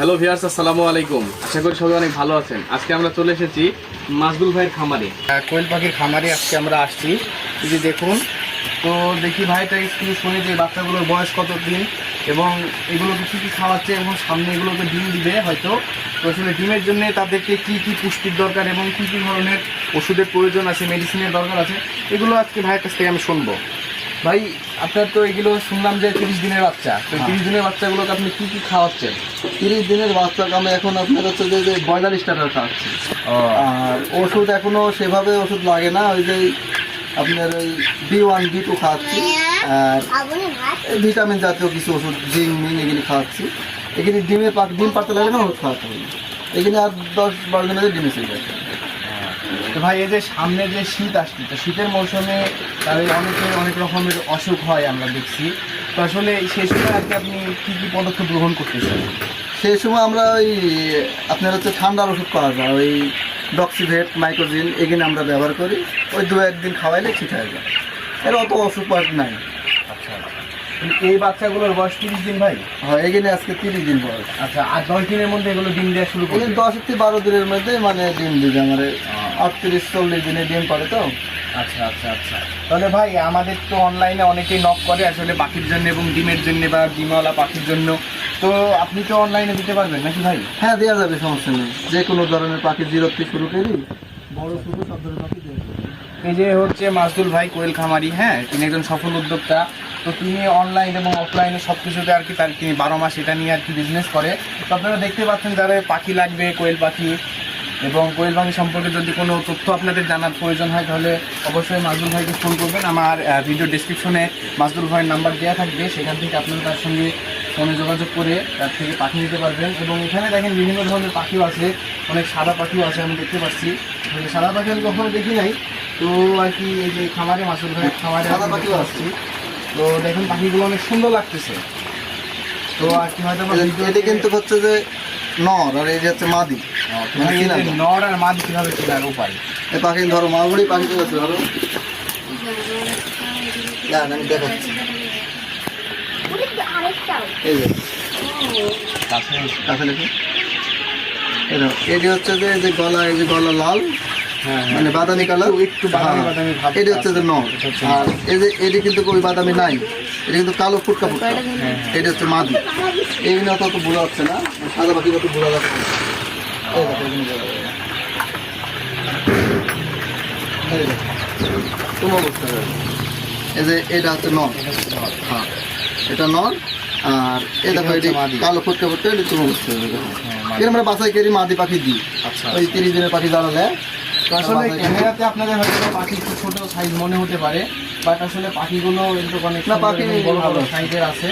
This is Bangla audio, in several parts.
হ্যালো ভিয়ার্স আসসালামু আলাইকুম। আশা করি সবাই অনেক ভালো আছেন। আজকে আমরা চলে এসেছি মাজদুল ভাইয়ের খামারে। কোয়েল পাখির খামারে আজকে আমরা আসছি। এই যে দেখুন, তো দেখি ভাইটা একটু শুনে যে বাচ্চাগুলোর বয়স কত দিন এবং এগুলোকে কী কী খাওয়াচ্ছে এবং সামনে এগুলোকে ডিম দিবে হয়তো। তো আসলে ডিমের জন্য তাদেরকে কী কী পুষ্টির দরকার এবং কী কী ধরনের ওষুধের প্রয়োজন আছে মেডিসিনের দরকার আছে, এগুলো আজকে ভাইয়ের কাছ থেকে আমি শুনব। ভাই আপনার তো এগুলো শুনলাম যে তিরিশ দিনের বাচ্চা। তো তিরিশ দিনের বাচ্চাগুলোকে আপনি কী কী খাওয়াচ্ছেন? তিরিশ দিনের বাচ্চাকে আমি এখন আপনার হচ্ছে যে যে ব্রয়লার স্টার্টার খাওয়াচ্ছি। আর ওষুধ এখনও সেভাবে ওষুধ লাগে না ওই যে আপনার ওই বি ওয়ান বি টু খাওয়াচ্ছি। আর ভিটামিন জাতীয় কিছু ওষুধ জিঙ্ক মিন এগুলি খাওয়াচ্ছি। এখানে ডিমের পাক ডিম পাতে লাগে না ওষুধ খাওয়াতে হবে এখানে আর দশ বারো দিনের ডিমে চলে যাচ্ছে তো ভাই এই যে সামনে যে শীত আসছে তো শীতের মৌসুমে তাদের অনেকে অনেক রকমের অসুখ হয় আমরা দেখছি। তো আসলে সেই সময় আর কি আপনি কী কী পদক্ষেপ গ্রহণ করতেছেন? সেই সময় আমরা ওই আপনার হচ্ছে ঠান্ডার ওষুধ পাওয়া যায় ওই ডক্সিভেট মাইক্রোজিন এগুলো আমরা ব্যবহার করি ওই দু একদিন খাওয়াইলে ঠিক হয়ে যায়। এর অত অসুখ নাই। আচ্ছা এই বাচ্চাগুলোর বয়স তিরিশ দিন ভাই? হ্যাঁ এখানে আজকে তিরিশ দিন বয়স। আচ্ছা আর দশ দিনের মধ্যে এগুলো ডিম দেওয়া শুরু করবে? দশ থেকে বারো দিনের মধ্যে মানে ডিম দিবে আমার আটত্রিশ চল্লিশ দিনে ডিম পড়ে তো? আচ্ছা আচ্ছা আচ্ছা। তাহলে ভাই আমাদের তো অনলাইনে অনেকেই নক করে আসলে পাখির জন্য এবং ডিমের জন্য বা ডিমওয়ালা পাখির জন্য। তো আপনি তো অনলাইনে দিতে পারবেন নাকি ভাই? হ্যাঁ দেওয়া যাবে সমস্যা নেই। যে কোনো ধরনের পাখি জিরো থেকে শুরু করি। বড় শুরু সব ধরনের পাখি এই যে হচ্ছে মাসদুল ভাই কোয়েল খামারি হ্যাঁ তিনি একজন সফল উদ্যোক্তা। তো তিনি অনলাইন এবং অফলাইনে সব কিছুতে আর কি তার তিনি বারো মাস এটা নিয়ে আর কি বিজনেস করে। তো আপনারা দেখতে পাচ্ছেন যারা পাখি লাগবে কোয়েল পাখি এবং কোয়েল পাখি সম্পর্কে যদি কোনো তথ্য আপনাদের জানার প্রয়োজন হয় তাহলে অবশ্যই মাজদুল ভাইকে ফোন করবেন। আমার ভিডিও ডিসক্রিপশনে মাজদুল ভাইয়ের নাম্বার দেওয়া থাকবে। সেখান থেকে আপনারা তার সঙ্গে ফোনে যোগাযোগ করে তার থেকে পাখি নিতে পারবেন। এবং এখানে দেখেন বিভিন্ন ধরনের পাখিও আছে। অনেক সাদা পাখিও আছে আমি দেখতে পাচ্ছি। সাদা পাখি আমি কখনো দেখি নাই। তো আর কি এই যে খামারে মাসুল ভাই খামারে সাদা পাখিও। পাচ্ছি। তো দেখুন পাখিগুলো অনেক সুন্দর লাগতেছে। তো আর কি হয়তো এটা- কিন্তু হচ্ছে যে নর আর এই যে হচ্ছে মাদি। নর আর মাদি কীভাবে চেনার উপায়? এই পাখি ধরো মাগুড়ি পাখি তো আছে ধরো? আমি দেখাচ্ছি। এই যে কাছে লেখো এটি হচ্ছে যে যে গলা এই যে গলা লাল হ্যাঁ হ্যাঁ। মানে বাদামি কালার? একটু বাদামি বাদামি এটি হচ্ছে যে হচ্ছে আর এই যে এটি কিন্তু ওই বাদামি নাই। এটা কিন্তু কালো ফুটকা ফুটকা। হ্যাঁ, এটি হচ্ছে মাদি। এই নিয়ে অত বোঝা যাচ্ছে না। সাদা পাখি কত বোঝা যাচ্ছে এই যে এটা হচ্ছে নর। হ্যাঁ এটা আর দেখো এটা কালো এটা বুঝতে। হ্যাঁ। এর আমরা বাসায় কেরি মাদি পাখি দিই আচ্ছা ওই তিরিশ দিনের পাখি দাঁড়ালে আসলে ক্যামেরাতে আপনাদের হয়তো পাখি একটু ছোট সাইজ মনে হতে পারে বাট আসলে পাখিগুলো একটু অনেক পাখি বড় বড় ভালো। সাইজের আছে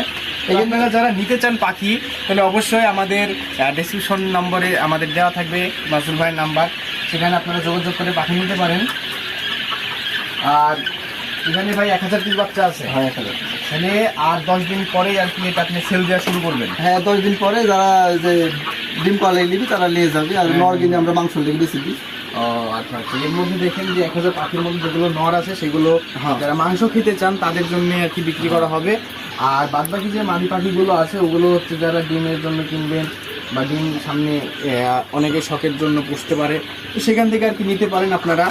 তো আপনারা যারা নিতে চান পাখি তাহলে অবশ্যই আমাদের ডেসক্রিপশন নম্বরে আমাদের দেওয়া থাকবে মাসুল ভাইয়ের নাম্বার। সেখানে আপনারা যোগাযোগ করে পাখি নিতে পারেন। আর এখানে ভাই এক হাজার পিস বাচ্চা আছে। হ্যাঁ এক হাজার। তাহলে আর দশ দিন পরে আর কি এটা আপনি সেল দেওয়া শুরু করবেন। হ্যাঁ দশ দিন পরে যারা যে ডিম পালাই নিবি তারা নিয়ে যাবে। আর নর কিনে আমরা মাংস লেগে বেশি দিই। ও আচ্ছা আচ্ছা। এর মধ্যে দেখেন যে এক হাজার পাখির মধ্যে যেগুলো নর আছে সেগুলো হ্যাঁ। যারা মাংস খেতে চান তাদের জন্য আর কি বিক্রি করা হবে। আর বাদ বাকি যে মাদি পাখিগুলো আছে ওগুলো হচ্ছে যারা ডিমের জন্য কিনবেন বা ডিম সামনে অনেকে শখের জন্য পুষতে পারে। তো সেখান থেকে আর কি নিতে পারেন আপনারা।